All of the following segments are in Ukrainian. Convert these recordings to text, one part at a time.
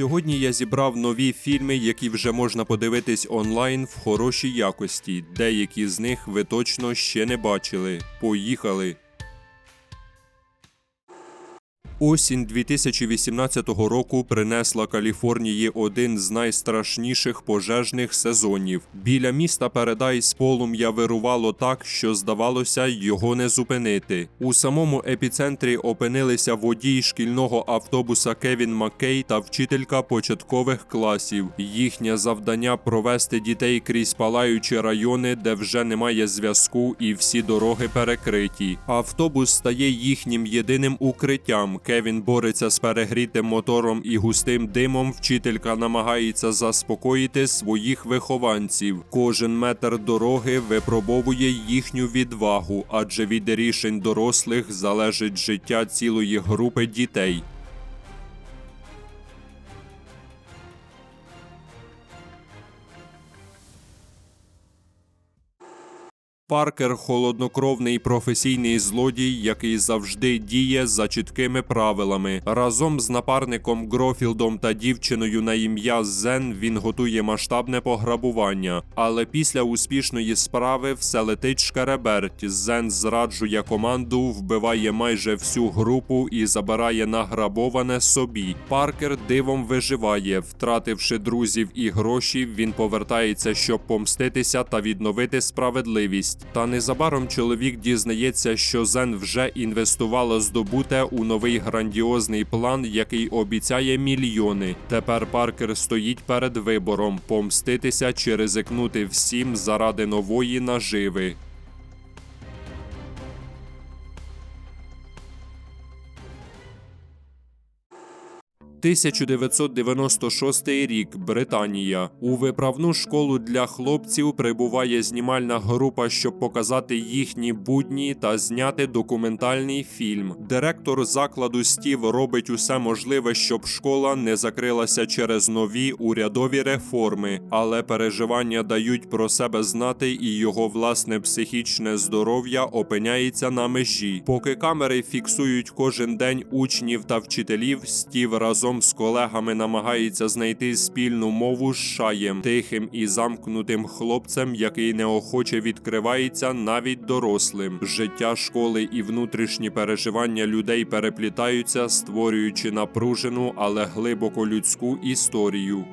Сьогодні я зібрав нові фільми, які вже можна подивитись онлайн в хорошій якості. Деякі з них ви точно ще не бачили. Поїхали! Осінь 2018 року принесла Каліфорнії один з найстрашніших пожежних сезонів. Біля міста Передайс полум'я вирувало так, що здавалося, його не зупинити. У самому епіцентрі опинилися водій шкільного автобуса Кевін Маккей та вчителька початкових класів. Їхнє завдання провести дітей крізь палаючі райони, де вже немає зв'язку, і всі дороги перекриті. Автобус стає їхнім єдиним укриттям. Кевін бореться з перегрітим мотором і густим димом. Вчителька намагається заспокоїти своїх вихованців. Кожен метр дороги випробовує їхню відвагу, адже від рішень дорослих залежить життя цілої групи дітей. Паркер холоднокровний професійний злодій, який завжди діє за чіткими правилами. Разом з напарником Грофілдом та дівчиною на ім'я Зен він готує масштабне пограбування. Але після успішної справи все летить шкереберть. Зен зраджує команду, вбиває майже всю групу і забирає награбоване собі. Паркер дивом виживає, втративши друзів і гроші, він повертається, щоб помститися та відновити справедливість. Та незабаром чоловік дізнається, що Зен вже інвестувала здобуте у новий грандіозний план, який обіцяє мільйони. Тепер Паркер стоїть перед вибором помститися чи ризикнути всім заради нової наживи. «1996 рік Британія. У виправну школу для хлопців прибуває знімальна група, щоб показати їхні будні та зняти документальний фільм. Директор закладу Стів робить усе можливе, щоб школа не закрилася через нові урядові реформи, але переживання дають про себе знати, і його власне психічне здоров'я опиняється на межі. Поки камери фіксують кожен день учнів та вчителів, Стів разом з колегами намагається знайти спільну мову з шаєм, тихим і замкнутим хлопцем, який неохоче відкривається навіть дорослим. Життя школи і внутрішні переживання людей переплітаються, створюючи напружену, але глибоко людську історію.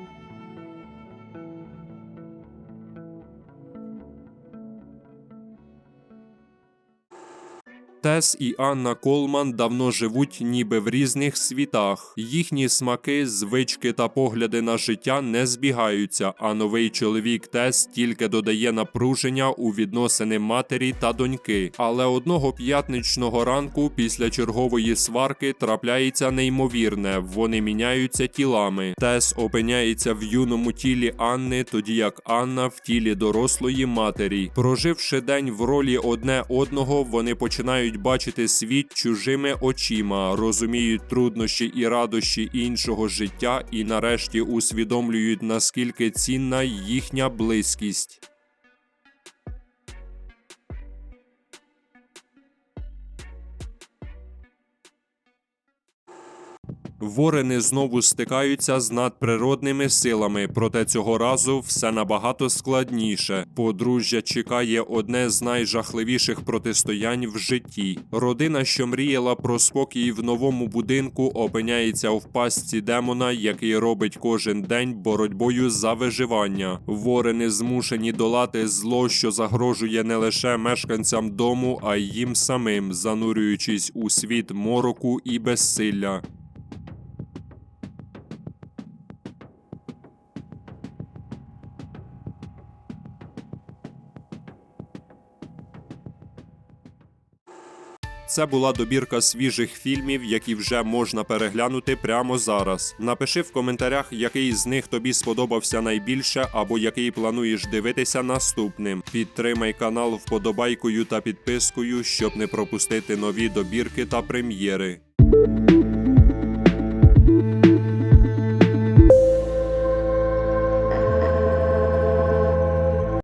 Тес і Анна Колман давно живуть ніби в різних світах. Їхні смаки, звички та погляди на життя не збігаються, а новий чоловік Тес тільки додає напруження у відносини матері та доньки. Але одного п'ятничного ранку після чергової сварки трапляється неймовірне. Вони міняються тілами. Тес опиняється в юному тілі Анни, тоді як Анна в тілі дорослої матері. Проживши день в ролі одне одного, вони починають бачити світ чужими очима, розуміють труднощі і радощі іншого життя, і нарешті усвідомлюють наскільки цінна їхня близькість. Ворени знову стикаються з надприродними силами, проте цього разу все набагато складніше. Подружжя чекає одне з найжахливіших протистоянь в житті. Родина, що мріяла про спокій в новому будинку, опиняється в пастці демона, який робить кожен день боротьбою за виживання. Ворени змушені долати зло, що загрожує не лише мешканцям дому, а й їм самим, занурюючись у світ мороку і безсилля. Це була добірка свіжих фільмів, які вже можна переглянути прямо зараз. Напиши в коментарях, який з них тобі сподобався найбільше, або який плануєш дивитися наступним. Підтримай канал вподобайкою та підпискою, щоб не пропустити нові добірки та прем'єри.